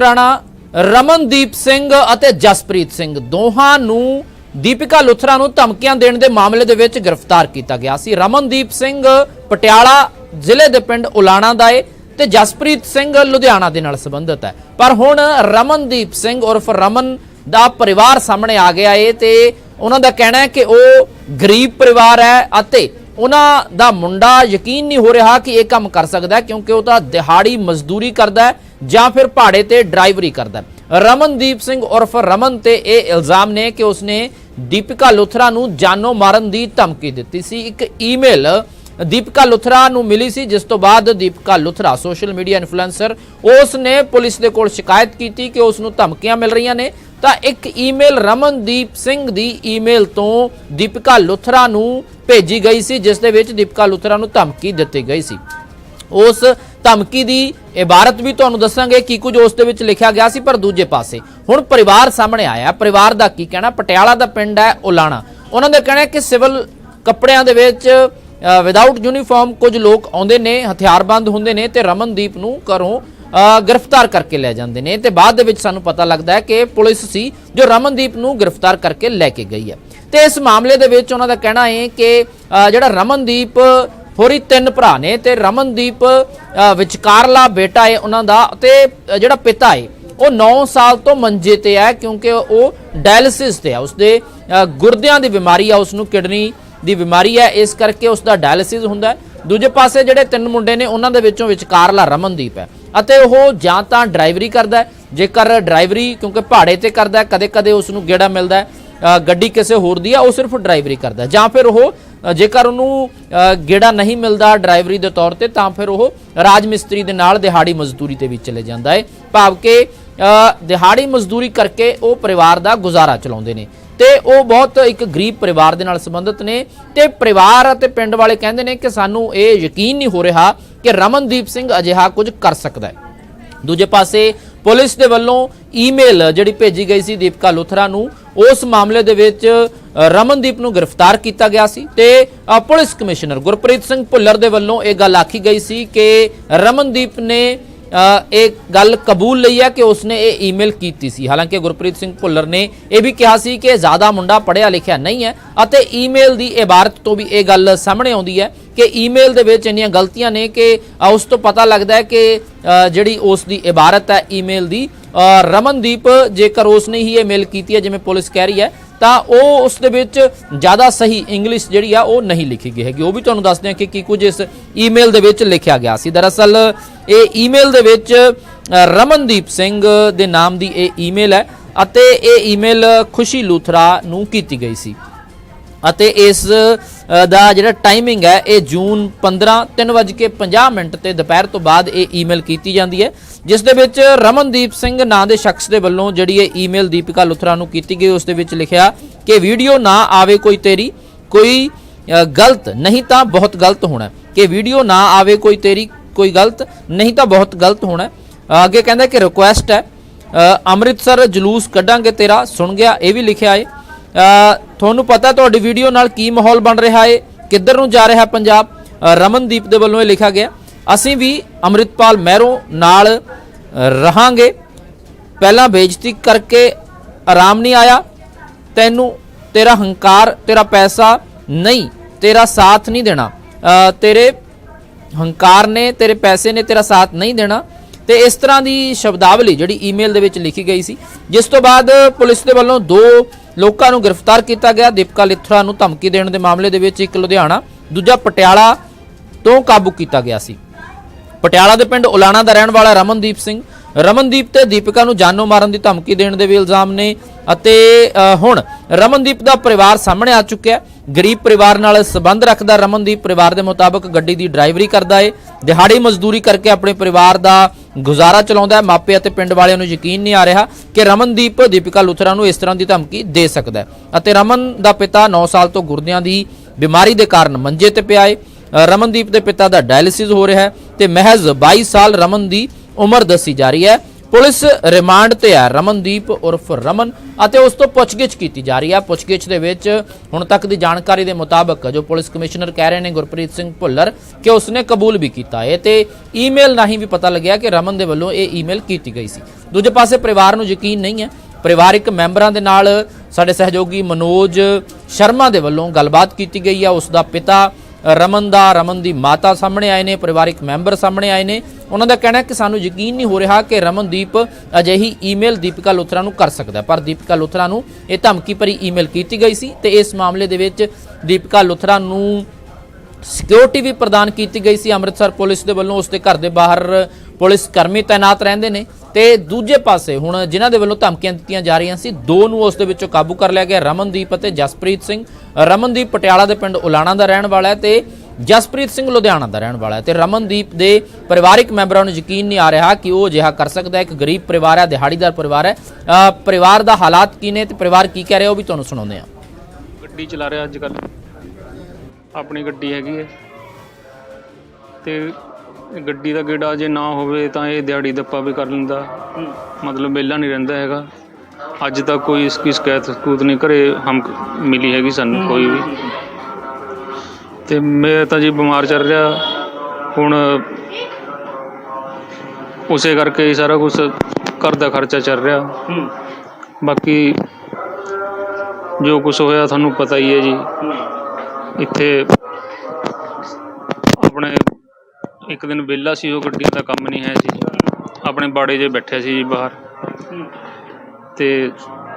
ਰਾਣਾ ਰਮਨਦੀਪ ਸਿੰਘ ਅਤੇ ਜਸਪ੍ਰੀਤ ਸਿੰਘ ਦੋਹਾਂ ਨੂੰ ਦੀਪਿਕਾ ਲੁਥਰਾ ਨੂੰ ਧਮਕੀਆਂ ਦੇਣ ਦੇ ਮਾਮਲੇ ਦੇ ਵਿੱਚ ਗ੍ਰਿਫਤਾਰ ਕੀਤਾ ਗਿਆ ਸੀ। ਰਮਨਦੀਪ ਸਿੰਘ ਪਟਿਆਲਾ ਜ਼ਿਲ੍ਹੇ ਦੇ ਪਿੰਡ ਉਲਾਣਾ ਦਾ ਏ ਤੇ ਜਸਪ੍ਰੀਤ ਸਿੰਘ ਲੁਧਿਆਣਾ ਦੇ ਨਾਲ ਸੰਬੰਧਿਤ ਹੈ। ਪਰ ਹੁਣ ਰਮਨਦੀਪ ਸਿੰਘ ਉਰਫ ਰਮਨ ਦਾ ਪਰਿਵਾਰ ਸਾਹਮਣੇ ਆ ਗਿਆ ਏ ਤੇ ਉਹਨਾਂ ਦਾ ਕਹਿਣਾ ਹੈ ਕਿ ਉਹ ਗਰੀਬ ਪਰਿਵਾਰ ਹੈ ਅਤੇ ਉਹਨਾਂ ਦਾ ਮੁੰਡਾ ਯਕੀਨ ਨਹੀਂ ਹੋ ਰਿਹਾ ਕਿ ਇਹ ਕੰਮ ਕਰ ਸਕਦਾ ਕਿਉਂਕਿ ਉਹ ਤਾਂ ਦਿਹਾੜੀ ਮਜ਼ਦੂਰੀ ਕਰਦਾ ਹੈ। ਜਾਂ ਫਿਰ ਪਹਾੜੇ ਤੇ ਡਰਾਈਵਰੀ ਕਰਦਾ ਰਮਨਦੀਪ ਸਿੰਘ ਉਰਫ ਰਮਨ ਤੇ ਇਹ ਇਲਜ਼ਾਮ ਨੇ ਕਿ ਉਸਨੇ ਦੀਪਿਕਾ ਲੁਥਰਾ ਨੂੰ ਜਾਨੋਂ ਮਾਰਨ ਦੀ ਧਮਕੀ ਦਿੱਤੀ ਸੀ। ਇੱਕ ਈਮੇਲ ਦੀਪਿਕਾ ਲੁਥਰਾ ਨੂੰ ਮਿਲੀ ਸੀ, ਜਿਸ ਤੋਂ ਬਾਅਦ Deepika Luthra social media influencer ਉਸ ਨੇ ਪੁਲਿਸ ਦੇ ਕੋਲ ਸ਼ਿਕਾਇਤ ਕੀਤੀ ਕਿ ਉਸ ਨੂੰ ਧਮਕੀਆਂ ਮਿਲ ਰਹੀਆਂ ਨੇ। ਤਾਂ ਇੱਕ ਈਮੇਲ ਰਮਨਦੀਪ ਸਿੰਘ ਦੀ ਈਮੇਲ ਤੋਂ ਦੀਪਿਕਾ ਲੁਥਰਾ ਨੂੰ ਭੇਜੀ ਗਈ ਸੀ, ਜਿਸ ਦੇ ਵਿੱਚ ਦੀਪਿਕਾ ਲੁਥਰਾ ਨੂੰ ਧਮਕੀ ਦਿੱਤੀ ਗਈ ਸੀ। ਉਸ ਧਮਕੀ ਦੀ ਇਬਾਰਤ ਵੀ ਤੁਹਾਨੂੰ ਦੱਸਾਂਗੇ ਕੀ ਕੁਝ ਉਸ ਦੇ ਵਿੱਚ ਲਿਖਿਆ ਗਿਆ ਸੀ ਪਰ ਦੂਜੇ ਪਾਸੇ। ਹੁਣ ਪਰਿਵਾਰ ਸਾਹਮਣੇ ਆਇਆ। ਪਰਿਵਾਰ ਦਾ ਕੀ ਕਹਿਣਾ? ਪਟਿਆਲਾ ਦਾ ਪਿੰਡ ਹੈ ਉਲਾਣਾ। ਉਹਨਾਂ ਦਾ ਕਹਿਣਾ ਕਿ ਸਿਵਲ ਕੱਪੜਿਆਂ ਦੇ ਵਿੱਚ ਵਿਦਆਊਟ ਯੂਨੀਫਾਰਮ ਕੁਝ ਲੋਕ ਆਉਂਦੇ ਨੇ ਹਥਿਆਰਬੰਦ ਹੁੰਦੇ ਨੇ ਤੇ ਰਮਨਦੀਪ ਨੂੰ ਘਰੋਂ ਅ, ਗ੍ਰਿਫਤਾਰ ਕਰਕੇ ਲੈ ਜਾਂਦੇ ਨੇ। ਤੇ ਬਾਅਦ ਦੇ ਵਿੱਚ ਸਾਨੂੰ ਪਤਾ ਲੱਗਦਾ ਹੈ ਕਿ ਪੁਲਿਸ ਸੀ ਜੋ ਰਮਨਦੀਪ ਨੂੰ ਗ੍ਰਿਫਤਾਰ ਕਰਕੇ ਲੈ ਕੇ ਗਈ ਹੈ। ਤੇ ਇਸ ਮਾਮਲੇ ਦੇ ਵਿੱਚ ਉਹਨਾਂ ਦਾ ਕਹਿਣਾ ਹੈ ਕਿ ਜਿਹੜਾ ਰਮਨਦੀਪ ਹੋਰੀ ਤਿੰਨ ਭਰਾ ਨੇ ਤੇ ਰਮਨਦੀਪ ਵਿਚਕਾਰਲਾ ਬੇਟਾ ਏ ਉਹਨਾਂ ਦਾ ਤੇ ਜਿਹੜਾ ਪਿਤਾ ਏ, ਉਹ 9 ਸਾਲ ਤੋਂ ਮੰਜੇ ਤੇ ਹੈ ਕਿਉਂਕਿ ਉਹ ਡਾਇਲਿਸਿਸ ਤੇ ਹੈ ਉਸਦੇ ਗੁਰਦਿਆਂ ਦੀ ਬਿਮਾਰੀ ਆ ਉਸ ਨੂੰ ਕਿਡਨੀ ਦੀ ਬਿਮਾਰੀ ਹੈ ਇਸ ਕਰਕੇ ਉਸ ਦਾ ਡਾਇਲਿਸਿਸ ਹੁੰਦਾ ਦੂਜੇ ਪਾਸੇ ਜਿਹੜੇ ਤਿੰਨ ਮੁੰਡੇ ਨੇ, ਉਹਨਾਂ ਦੇ ਵਿੱਚੋਂ ਵਿਚਕਾਰਲਾ ਰਮਨਦੀਪ ਹੈ ਅਤੇ ਉਹ ਜਾਂ ਤਾਂ ਡਰਾਈਵਰੀ ਕਰਦਾ ਜੇਕਰ ਡਰਾਈਵਰੀ ਕਿਉਂਕਿ ਪਹਾੜੇ ਤੇ ਕਰਦਾ ਕਦੇ-ਕਦੇ ਉਸ ਨੂੰ ਗੇੜਾ ਮਿਲਦਾ ਗੱਡੀ ਕਿਸੇ ਹੋਰ ਦੀ ਆ, ਉਹ ਸਿਰਫ ਡਰਾਈਵਰੀ ਕਰਦਾ ਜਾਂ ਫਿਰ ਉਹ ਜੇਕਰ ਉਹਨੂੰ ਗੇੜਾ ਨਹੀਂ ਮਿਲਦਾ ਡਰਾਈਵਰੀ ਦੇ ਤੌਰ ਤੇ, ਤਾਂ ਫਿਰ ਉਹ ਰਾਜ ਮਿਸਤਰੀ ਦੇ ਨਾਲ ਦਿਹਾੜੀ ਮਜ਼ਦੂਰੀ ਤੇ ਵੀ ਚਲੇ ਜਾਂਦਾ ਹੈ ਭਾਵ ਕਿ ਦਿਹਾੜੀ ਮਜ਼ਦੂਰੀ ਕਰਕੇ ਉਹ ਪਰਿਵਾਰ ਦਾ ਗੁਜ਼ਾਰਾ ਚਲਾਉਂਦੇ ਨੇ। ਤੇ ਉਹ ਬਹੁਤ ਇੱਕ ਗਰੀਬ ਪਰਿਵਾਰ ਦੇ ਨਾਲ ਸੰਬੰਧਿਤ ਨੇ ਤੇ ਪਰਿਵਾਰ ਅਤੇ ਪਿੰਡ ਵਾਲੇ ਕਹਿੰਦੇ ਨੇ ਕਿ ਸਾਨੂੰ ਇਹ ਯਕੀਨ ਨਹੀਂ ਹੋ ਰਿਹਾ ਕਿ ਰਮਨਦੀਪ ਸਿੰਘ ਅਜਿਹਾ ਕੁਝ ਕਰ ਸਕਦਾ ਹੈ। ਦੂਜੇ ਪਾਸੇ ਪੁਲਿਸ ਦੇ ਵੱਲੋਂ ਈਮੇਲ ਜਿਹੜੀ ਭੇਜੀ ਗਈ ਸੀ ਦੀਪਕਾ ਲੁਥਰਾ ਨੂੰ ਉਸ ਮਾਮਲੇ ਦੇ ਵਿੱਚ ਰਮਨਦੀਪ ਨੂੰ ਗ੍ਰਿਫਤਾਰ ਕੀਤਾ ਗਿਆ ਸੀ ਤੇ ਪੁਲਿਸ ਕਮਿਸ਼ਨਰ ਗੁਰਪ੍ਰੀਤ ਸਿੰਘ ਭੁੱਲਰ ਦੇ ਵੱਲੋਂ ਇਹ ਗੱਲ ਆਖੀ ਗਈ ਸੀ ਕਿ ਰਮਨਦੀਪ ਨੇ ਇਹ ਗੱਲ ਕਬੂਲ ਲਈ ਹੈ ਕਿ ਉਸਨੇ ਇਹ ਈਮੇਲ ਕੀਤੀ ਸੀ। ਹਾਲਾਂਕਿ ਗੁਰਪ੍ਰੀਤ ਸਿੰਘ ਭੁੱਲਰ ਨੇ ਇਹ ਵੀ ਕਿਹਾ ਸੀ ਕਿ ਜ਼ਿਆਦਾ ਮੁੰਡਾ ਪੜਿਆ ਲਿਖਿਆ ਨਹੀਂ ਹੈ ਅਤੇ ਈਮੇਲ ਦੀ ਇਬਾਰਤ ਤੋਂ ਵੀ ਇਹ ਗੱਲ ਸਾਹਮਣੇ ਆਉਂਦੀ ਹੈ ਕਿ ਈਮੇਲ ਦੇ ਵਿੱਚ ਇੰਨੀਆਂ ਗਲਤੀਆਂ ਨੇ ਕਿ ਉਸ ਤੋਂ ਪਤਾ ਲੱਗਦਾ ਹੈ ਕਿ ਜਿਹੜੀ ਉਸ ਦੀ ਇਬਾਰਤ ਹੈ ਈਮੇਲ ਦੀ ਅ, ਰਮਨਦੀਪ ਜੇਕਰ ਉਸ ਨੇ ਹੀ ਇਹ ਮੇਲ ਕੀਤੀ ਹੈ ਜਿਵੇਂ ਪੁਲਿਸ ਕਹਿ ਰਹੀ ਹੈ ਤਾਂ ਉਹ ਉਸ ਦੇ ਵਿੱਚ ਜ਼ਿਆਦਾ ਸਹੀ ਇੰਗਲਿਸ਼ ਜਿਹੜੀ ਆ ਉਹ ਨਹੀਂ ਲਿਖੀ ਗਈ ਹੈਗੀ। ਉਹ ਵੀ ਤੁਹਾਨੂੰ ਦੱਸਦੇ ਹਾਂ ਕਿ ਕੀ ਕੁਝ ਇਸ ਈਮੇਲ ਦੇ ਵਿੱਚ ਲਿਖਿਆ ਗਿਆ ਸੀ। ਦਰਅਸਲ ਇਹ ਈਮੇਲ ਦੇ ਵਿੱਚ ਰਮਨਦੀਪ ਸਿੰਘ ਦੇ ਨਾਮ ਦੀ ਇਹ ਈਮੇਲ ਹੈ ਅਤੇ ਇਹ ਈਮੇਲ ਖੁਸ਼ੀ ਲੂਥਰਾ ਨੂੰ ਕੀਤੀ ਗਈ ਸੀ। ਅਤੇ ਇਸ ਦਾ ਜਿਹੜਾ ਟਾਈਮਿੰਗ ਹੈ, ਇਹ ਜੂਨ 15 3:50 ਮਿੰਟ ਤੇ ਦੁਪਹਿਰ ਤੋਂ ਬਾਅਦ ਇਹ ਈਮੇਲ ਕੀਤੀ ਜਾਂਦੀ ਹੈ, ਜਿਸ ਦੇ ਵਿੱਚ ਰਮਨਦੀਪ ਸਿੰਘ ਨਾਂ ਦੇ ਸ਼ਖਸ ਦੇ ਵੱਲੋਂ ਜਿਹੜੀ ਇਹ ਈਮੇਲ ਦੀਪਿਕਾ ਲੁਥਰਾ ਨੂੰ ਕੀਤੀ ਗਈ, ਉਸ ਦੇ ਵਿੱਚ ਲਿਖਿਆ ਕਿ ਵੀਡੀਓ ਨਾ ਆਵੇ ਕੋਈ ਤੇਰੀ, ਕੋਈ ਗਲਤ, ਨਹੀਂ ਤਾਂ ਬਹੁਤ ਗਲਤ ਹੋਣਾ ਕਿ ਵੀਡੀਓ ਨਾ ਆਵੇ ਕੋਈ ਤੇਰੀ, ਕੋਈ ਗਲਤ, ਨਹੀਂ ਤਾਂ ਬਹੁਤ ਗਲਤ ਹੋਣਾ ਅੱਗੇ ਕਹਿੰਦਾ ਕਿ ਰਿਕੁਐਸਟ ਹੈ ਅੰਮ੍ਰਿਤਸਰ ਜਲੂਸ ਕੱਢਾਂਗੇ ਤੇਰਾ, ਸੁਣ ਗਿਆ, ਇਹ ਵੀ ਲਿਖਿਆ ਏ ਤੁਹਾਨੂੰ ਪਤਾ ਤੁਹਾਡੀ ਵੀਡੀਓ ਨਾਲ ਕੀ ਮਾਹੌਲ ਬਣ ਰਿਹਾ ਏ, ਕਿੱਧਰ ਨੂੰ ਜਾ ਰਿਹਾ ਪੰਜਾਬ? ਰਮਨਦੀਪ ਦੇ ਵੱਲੋਂ ਇਹ ਲਿਖਿਆ ਗਿਆ, ਅਸੀਂ ਵੀ ਅੰਮ੍ਰਿਤਪਾਲ ਮਹਿਰੋਂ ਨਾਲ ਰਹਾਂਗੇ। ਪਹਿਲਾਂ ਬੇਇੱਜ਼ਤੀ ਕਰਕੇ ਆਰਾਮ ਨਹੀਂ ਆਇਆ। ਤੈਨੂੰ ਤੇਰਾ ਹੰਕਾਰ, ਤੇਰਾ ਪੈਸਾ ਨਹੀਂ, ਤੇਰਾ ਸਾਥ ਨਹੀਂ ਦੇਣਾ। ਤੇਰੇ ਹੰਕਾਰ ਨੇ, ਤੇਰੇ ਪੈਸੇ ਨੇ ਤੇਰਾ ਸਾਥ ਨਹੀਂ ਦੇਣਾ। ਤੇ ਇਸ ਤਰ੍ਹਾਂ ਦੀ ਸ਼ਬਦਾਵਲੀ ਜਿਹੜੀ ਈਮੇਲ ਦੇ ਵਿੱਚ ਲਿਖੀ ਗਈ ਸੀ, ਜਿਸ ਤੋਂ ਬਾਅਦ ਪੁਲਿਸ ਦੇ ਵੱਲੋਂ ਦੋ ਲੋਕਾਂ ਨੂੰ ਗ੍ਰਿਫਤਾਰ ਕੀਤਾ ਗਿਆ। ਦੀਪਕਾ ਲਿਥਰਾ ਨੂੰ ਧਮਕੀ ਦੇਣ ਦੇ ਮਾਮਲੇ ਦੇ ਵਿੱਚ ਇੱਕ ਲੁਧਿਆਣਾ, ਦੂਜਾ ਪਟਿਆਲਾ ਤੋਂ ਕਾਬੂ ਕੀਤਾ ਗਿਆ ਸੀ। ਪਟਿਆਲਾ ਦੇ ਪਿੰਡ ਉਲਾਣਾ ਦਾ ਰਹਿਣ ਵਾਲਾ ਰਮਨਦੀਪ ਸਿੰਘ, ਰਮਨਦੀਪ ਤੇ ਦੀਪਿਕਾ ਨੂੰ ਜਾਨੋਂ ਮਾਰਨ ਦੀ ਧਮਕੀ ਦੇਣ ਦੇ ਵੀ ਇਲਜ਼ਾਮ ਨੇ ਅਤੇ ਹੁਣ ਰਮਨਦੀਪ ਦਾ ਪਰਿਵਾਰ ਸਾਹਮਣੇ ਆ ਚੁੱਕਿਆ ਗਰੀਬ ਪਰਿਵਾਰ ਨਾਲ ਸੰਬੰਧ ਰੱਖਦਾ ਰਮਨਦੀਪ ਪਰਿਵਾਰ ਦੇ ਮੁਤਾਬਕ ਗੱਡੀ ਦੀ ਡਰਾਈਵਰੀ ਕਰਦਾ ਏ। ਦਿਹਾੜੀ ਮਜ਼ਦੂਰੀ ਕਰਕੇ ਆਪਣੇ ਪਰਿਵਾਰ ਦਾ ਗੁਜ਼ਾਰਾ ਚਲਾਉਂਦਾ ਹੈ। ਮਾਪੇ ਅਤੇ ਪਿੰਡ ਵਾਲਿਆਂ ਨੂੰ ਯਕੀਨ ਨਹੀਂ ਆ ਰਿਹਾ ਕਿ ਰਮਨਦੀਪ ਦੀਪਿਕਾ ਲੁਥਰਾ ਨੂੰ ਇਸ ਤਰ੍ਹਾਂ ਦੀ ਧਮਕੀ ਦੇ ਸਕਦਾ ਹੈ। ਅਤੇ ਰਮਨ ਦਾ ਪਿਤਾ 9 ਸਾਲ ਤੋਂ ਗੁਰਦਿਆਂ ਦੀ ਬਿਮਾਰੀ ਦੇ ਕਾਰਨ ਮੰਜੇ ਤੇ ਪਿਆ ਏ। ਰਮਨਦੀਪ ਦੇ ਪਿਤਾ ਦਾ ਡਾਇਲਿਸਿਸ ਹੋ ਰਿਹਾ ਹੈ ਤੇ ਮਹਿਜ਼ 22 ਸਾਲ ਰਮਨ ਦੀ ਉਮਰ ਦੱਸੀ ਜਾ ਰਹੀ ਹੈ। ਪੁਲਿਸ ਰਿਮਾਂਡ ਤੇ ਹੈ। ਰਮਨਦੀਪ ਉਰਫ ਰਮਨ ਅਤੇ ਉਸ ਤੋਂ ਪੁੱਛਗਿੱਛ ਕੀਤੀ ਜਾ ਰਹੀ ਹੈ। ਪੁੱਛਗਿੱਛ ਦੇ ਵਿੱਚ ਹੁਣ ਤੱਕ ਦੀ ਜਾਣਕਾਰੀ ਦੇ ਮੁਤਾਬਕ ਜੋ ਪੁਲਿਸ ਕਮਿਸ਼ਨਰ ਕਹਿ ਰਹੇ ਨੇ ਗੁਰਪ੍ਰੀਤ ਸਿੰਘ ਭੁੱਲਰ ਕਿ ਉਸਨੇ ਕਬੂਲ ਵੀ ਕੀਤਾ। ਹੈ ਤੇ ਈਮੇਲ ਰਾਹੀਂ ਵੀ ਪਤਾ ਲੱਗਿਆ ਕਿ ਰਮਨ ਦੇ ਵੱਲੋਂ ਇਹ ਈਮੇਲ ਕੀਤੀ ਗਈ ਸੀ। ਦੂਜੇ ਪਾਸੇ ਪਰਿਵਾਰ ਨੂੰ ਯਕੀਨ ਨਹੀਂ ਹੈ। ਪਰਿਵਾਰਿਕ ਮੈਂਬਰਾਂ ਦੇ ਨਾਲ ਸਾਡੇ ਸਹਿਯੋਗੀ ਮਨੋਜ ਸ਼ਰਮਾ ਦੇ ਵੱਲੋਂ ਗੱਲਬਾਤ ਕੀਤੀ ਗਈ ਹੈ। ਉਸ ਦਾ ਪਿਤਾ ਰਮਨ ਦਾ, ਰਮਨ ਦੀ ਮਾਤਾ ਸਾਹਮਣੇ ਆਏ ਨੇ, ਪਰਿਵਾਰਿਕ ਮੈਂਬਰ ਸਾਹਮਣੇ ਆਏ ਨੇ। ਉਹਨਾਂ ਦਾ ਕਹਿਣਾ ਹੈ ਕਿ ਸਾਨੂੰ ਯਕੀਨ ਨਹੀਂ ਹੋ ਰਿਹਾ ਕਿ ਰਮਨਦੀਪ ਅਜਿਹੀ ਈਮੇਲ ਦੀਪਿਕਾ ਲੁਥਰਾ ਨੂੰ ਕਰ ਸਕਦਾ ਪਰ ਦੀਪਿਕਾ ਲੁਥਰਾ ਨੂੰ ਇਹ ਧਮਕੀ ਭਰੀ ਈਮੇਲ ਕੀਤੀ ਗਈ ਸੀ ਤੇ ਇਸ ਮਾਮਲੇ ਦੇ ਵਿੱਚ ਦੀਪਿਕਾ ਲੁਥਰਾ ਨੂੰ ਸਿਕਿਉਰਿਟੀ ਵੀ ਪ੍ਰਦਾਨ ਕੀਤੀ ਗਈ ਸੀ। ਅੰਮ੍ਰਿਤਸਰ ਪੁਲਿਸ ਦੇ ਵੱਲੋਂ ਉਸ ਦੇ ਘਰ ਦੇ ਬਾਹਰ ਪੁਲਿਸ ਕਰਮੀ ਤਾਇਨਾਤ ਰਹਿੰਦੇ ਨੇ ਤੇ ਦੂਜੇ ਪਾਸੇ ਹੁਣ ਜਿਨ੍ਹਾਂ ਦੇ ਵੱਲੋਂ ਧਮਕੀਆਂ ਦਿੱਤੀਆਂ ਜਾ ਰਹੀਆਂ ਸੀ, ਦੋ ਨੂੰ ਉਸ ਦੇ ਵਿੱਚੋਂ ਕਾਬੂ ਕਰ ਲਿਆ ਗਿਆ। ਰਮਨਦੀਪ ਅਤੇ ਜਸਪ੍ਰੀਤ ਸਿੰਘ। ਰਮਨਦੀਪ ਪਟਿਆਲਾ ਦੇ ਪਿੰਡ ਉਲਾਣਾ ਦਾ ਰਹਿਣ ਵਾਲਾ ਹੈ ਤੇ ਜਸਪ੍ਰੀਤ ਸਿੰਘ ਲੁਧਿਆਣਾ ਦਾ ਰਹਿਣ ਵਾਲਾ ਹੈ ਤੇ ਰਮਨਦੀਪ ਦੇ ਪਰਿਵਾਰਿਕ ਮੈਂਬਰਾਂ ਨੂੰ ਯਕੀਨ ਨਹੀਂ ਆ ਰਿਹਾ ਕਿ ਉਹ ਅਜਿਹਾ ਕਰ ਸਕਦਾ ਹੈ। ਇੱਕ ਗਰੀਬ ਪਰਿਵਾਰ ਹੈ, ਦਿਹਾੜੀਦਾਰ ਪਰਿਵਾਰ ਹੈ। ਪਰਿਵਾਰ ਦਾ ਹਾਲਾਤ ਕੀ ਨੇ ਤੇ ਪਰਿਵਾਰ ਕੀ ਕਹਿ ਰਿਹਾ ਉਹ ਵੀ ਤੁਹਾਨੂੰ ਸੁਣਾਉਂਦੇ ਹਾਂ। ਗੱਡੀ ਚਲਾ ਰਿਹਾ ਅੱਜ ਕੱਲ ਆਪਣੀ ਗੱਡੀ ਹੈਗੀ ਹੈ। ਤੇ ਗੱਡੀ ਦਾ ਗੇੜਾ ਜੇ ਨਾ ਹੋਵੇ ਤਾਂ ਇਹ ਦਿਹਾੜੀ ਦੱਪਾ ਵੀ ਕਰ ਲੈਂਦਾ। ਮਤਲਬ ਵਿਹਲਾ ਨਹੀਂ ਰਹਿੰਦਾ ਹੈਗਾ। ਅੱਜ ਤੱਕ ਕੋਈ ਇਸ ਕੀ ਸ਼ਿਕਾਇਤ ਸਕੂਤ ਨਹੀਂ ਘਰੇ ਹਮ ਮਿਲੀ ਹੈਗੀ ਸਾਨੂੰ ਕੋਈ ਵੀ। ਤੇ ਮੈਂ ਤਾਂ ਜੀ ਬਿਮਾਰ ਚੱਲ ਰਿਹਾ। ਹੁਣ ਉਸੇ ਕਰਕੇ ਹੀ ਸਾਰਾ ਕੁਝ ਘਰ ਦਾ ਖਰਚਾ ਚੱਲ ਰਿਹਾ। ਬਾਕੀ ਜੋ ਕੁਝ ਹੋਇਆ ਤੁਹਾਨੂੰ ਪਤਾ ਹੀ ਹੈ ਜੀ। ਇੱਥੇ ਆਪਣੇ ਇੱਕ ਦਿਨ ਵਿਹਲਾ ਸੀ ਉਹ ਗੱਡੀਆਂ ਦਾ ਕੰਮ ਨਹੀਂ ਹੈ ਜੀ। ਆਪਣੇ ਬਾੜੇ 'ਚ ਬੈਠਿਆ ਸੀ ਜੀ ਬਾਹਰ। ਤੇ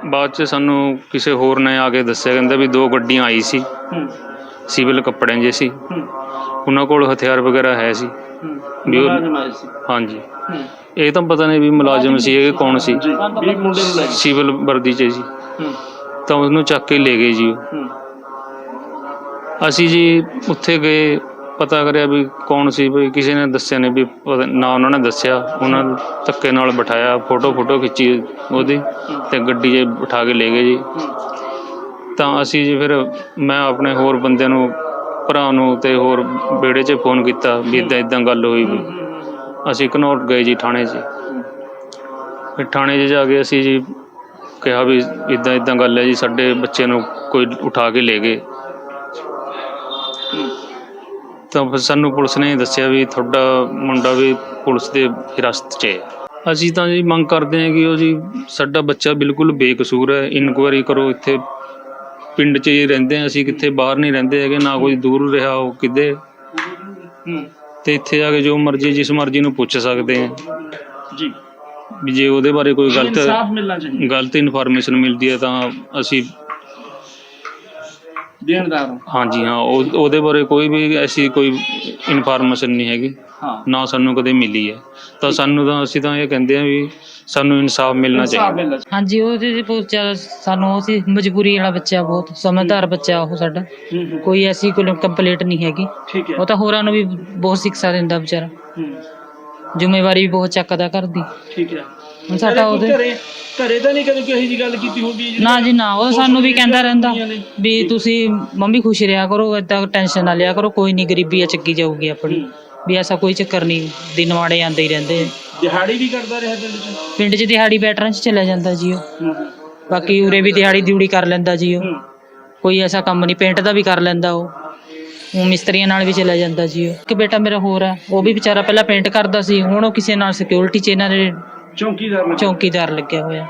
ਬਾਅਦ 'ਚ ਸਾਨੂੰ ਕਿਸੇ ਹੋਰ ਨੇ ਆ ਕੇ ਦੱਸਿਆ ਕਹਿੰਦਾ ਵੀ ਦੋ ਗੱਡੀਆਂ ਆਈ ਸੀ। ਸਿਵਲ ਕੱਪੜਿਆਂ 'ਚ ਸੀ। ਉਹਨਾਂ ਕੋਲ ਹਥਿਆਰ ਵਗੈਰਾ ਹੈ ਸੀ। ਵੀ ਉਹ ਹਾਂਜੀ। ਇਹ ਤਾਂ ਪਤਾ ਨਹੀਂ ਵੀ ਮੁਲਾਜ਼ਮ ਸੀ ਇਹ ਕੌਣ ਸੀ। ਸਿਵਲ ਵਰਦੀ 'ਚ ਸੀ ਤਾਂ ਉਹਨੂੰ ਚੱਕ ਕੇ ਲੈ ਗਏ ਜੀ ਉਹ। ਅਸੀਂ ਜੀ ਉੱਥੇ ਗਏ ਪਤਾ ਕਰਿਆ ਵੀ ਕੌਣ ਸੀ ਵੀ ਕਿਸੇ ਨੇ ਦੱਸਿਆ ਨਹੀਂ ਵੀ ਪਤਾ- ਨਾ ਉਹਨਾਂ ਨੇ ਦੱਸਿਆ। ਉਹਨਾਂ ਨੂੰ ਧੱਕੇ ਨਾਲ ਬਿਠਾਇਆ ਫੋਟੋ ਫੋਟੋ ਖਿੱਚੀ ਉਹਦੀ ਤੇ ਗੱਡੀ 'ਚ ਬਿਠਾ ਕੇ ਲੈ ਗਏ ਜੀ। ਤਾਂ ਅਸੀਂ ਜੀ ਫਿਰ ਮੈਂ ਆਪਣੇ ਹੋਰ ਬੰਦਿਆਂ ਨੂੰ ਭਰਾ ਨੂੰ ਤੇ ਹੋਰ ਬੇੜੇ 'ਚ ਫੋਨ ਕੀਤਾ ਵੀ ਇਦਾਂ ਇਦਾਂ ਗੱਲ ਹੋਈ ਵੀ। ਅਸੀਂ ਘਨੌਰ ਗਏ ਜੀ ਥਾਣੇ 'ਚ। ਫਿਰ ਥਾਣੇ 'ਚ ਜਾ ਕੇ ਅਸੀਂ ਜੀ ਕਿਹਾ ਵੀ ਇਦਾਂ ਇਦਾਂ ਗੱਲ ਹੈ ਜੀ ਸਾਡੇ ਬੱਚੇ ਨੂੰ ਕੋਈ ਉਠਾ ਕੇ ਲੈ ਗਏ। ਤਾਂ ਫਿਰ ਸਾਨੂੰ ਪੁਲਿਸ ਨੇ ਦੱਸਿਆ ਵੀ ਤੁਹਾਡਾ ਮੁੰਡਾ ਵੀ ਪੁਲਿਸ ਦੇ ਹਿਰਾਸਤ 'ਚ ਹੈ। ਅਸੀਂ ਤਾਂ ਜੀ ਮੰਗ ਕਰਦੇ ਹਾਂ ਕਿ ਉਹ ਜੀ ਸਾਡਾ ਬੱਚਾ ਬਿਲਕੁਲ ਬੇਕਸੂਰ ਹੈ। ਇਨਕੁਆਇਰੀ ਕਰੋ ਇੱਥੇ। ਪਿੰਡ 'ਚ ਹੀ ਰਹਿੰਦੇ ਹਾਂ ਅਸੀਂ ਕਿੱਥੇ ਬਾਹਰ ਨਹੀਂ ਰਹਿੰਦੇ ਹੈਗੇ ਨਾ ਕੋਈ ਦੂਰ ਰਿਹਾ ਉਹ ਕਿਤੇ ਤੇ ਇੱਥੇ ਆ ਕੇ ਜੋ ਮਰਜ਼ੀ ਜਿਸ ਮਰਜ਼ੀ ਨੂੰ ਪੁੱਛ ਸਕਦੇ ਆ ਜੀ। ਵੀ ਜੇ ਉਹਦੇ ਬਾਰੇ ਕੋਈ ਗਲਤ ਇਨਸਾਫ ਮਿਲਣਾ ਚਾਹੀਦਾ। ਗਲਤ ਇਨਫੋਰਮੇਸ਼ਨ ਮਿਲਦੀ ਹੈ ਤਾਂ ਅਸੀਂ ਦੇਣਦਾਰ ਹਾਂ। ਹਾਂਜੀ ਹਾਂ ਉਹ ਉਹਦੇ ਬਾਰੇ ਕੋਈ ਵੀ ਐਸੀ ਕੋਈ ਇਨਫੋਰਮੇਸ਼ਨ ਨਹੀਂ ਹੈਗੀ। ਹਾਂ। ਨਾ ਸਾਨੂੰ ਕਦੇ ਮਿਲੀ ਹੈ। ਤਾਂ ਸਾਨੂੰ ਤਾਂ ਅਸੀਂ ਤਾਂ ਇਹ ਕਹਿੰਦੇ ਆ ਵੀ ਸਾਨੂੰ ਇਨਸਾਫ ਮਿਲਣਾ ਚਾਹੀਦਾ। ਹਾਂਜੀ ਉਹਦੇ ਦੇ ਬਹੁਤ ਜ਼ਿਆਦਾ ਸਾਨੂੰ ਉਹ ਸੀ ਮਜਬੂਰੀ ਵਾਲਾ ਬੱਚਾ ਬਹੁਤ ਸਮਝਦਾਰ ਬੱਚਾ ਉਹ ਸਾਡਾ। ਹੂੰ ਹੂੰ। ਕੋਈ ਐਸੀ ਕੋਈ ਕੰਪਲੀਟ ਨਹੀਂ ਹੈਗੀ। ਠੀਕ ਹੈ। ਉਹ ਤਾਂ ਹੋਰਾਂ ਨੂੰ ਵੀ ਬਹੁਤ ਸਿੱਖਿਆ ਦਿੰਦਾ ਵਿਚਾਰਾ। ਹੂੰ। ਜ਼ਿੰਮੇਵਾਰੀ ਵੀ ਬਹੁਤ ਚੱਕਦਾ ਘਰ ਦੀ। ਠੀਕ ਹੈ। ਹੁਣ ਸਾਡਾ ਉਹਦੇ ਘਰੇ ਘਰੇ ਤਾਂ ਨਹੀਂ ਕਦੇ ਕੋਈ ਇਹੋ ਜਿਹੀ ਗੱਲ ਕੀਤੀ ਹੋਗੀ ਨਾ ਜੀ ਨਾ ਉਹ ਸਾਨੂੰ ਵੀ ਕਹਿੰਦਾ ਰਹਿੰਦਾ। ਵੀ ਤੁਸੀਂ ਮੰਮੀ ਖੁਸ਼ ਰਿਹਾ ਕਰੋ ਏਦਾਂ ਟੈਨਸ਼ਨ ਨਾ ਲਿਆ ਕਰੋ ਕੋਈ ਨਹੀਂ ਗਰੀਬੀ ਆ ਚੱਕੀ ਜਾਊਗੀ ਆਪਣੀ। ਵੀ ਐਸਾ ਕੋਈ ਚੱਕਰ ਨਹੀਂ ਦਿਨ ਆਉਂਦੇ ਹੀ ਰਹਿੰਦੇ ਆ। ਦਿਹਾੜੀ ਵੀ ਕਰਦਾ ਰਿਹਾ ਪਿੰਡ ਚ? ਪਿੰਡ 'ਚ ਦਿਹਾੜੀ ਬੈਟਰਾਂ 'ਚ ਚਲਾ ਜਾਂਦਾ ਜੀ ਉਹ। ਬਾਕੀ ਉਰੇ ਵੀ ਦਿਹਾੜੀ ਦਿਉੜੀ ਕਰ ਲੈਂਦਾ ਜੀ ਉਹ। ਕੋਈ ਐਸਾ ਕੰਮ ਨਹੀਂ ਪੇਂਟ ਦਾ ਵੀ ਕਰ ਲੈਂਦਾ ਉਹ। ਉਹ ਮਿਸਤਰੀਆਂ ਨਾਲ ਵੀ ਚਲਾ ਜਾਂਦਾ ਜੀ ਉਹ। ਇੱਕ ਬੇਟਾ ਮੇਰਾ ਹੋਰ ਹੈ ਉਹ ਵੀ ਵਿਚਾਰਾ ਪਹਿਲਾਂ ਪੇਂਟ ਕਰਦਾ ਸੀ ਹੁਣ ਉਹ ਕਿਸੇ ਨਾਲ ਸਿਕਿਉਰਿਟੀ 'ਚ ਇਹਨਾਂ ਦੇ ਚੌਂਕੀਦਾਰ ਨੇ ਚੌਕੀਦਾਰ ਲੱਗਿਆ ਹੋਇਆ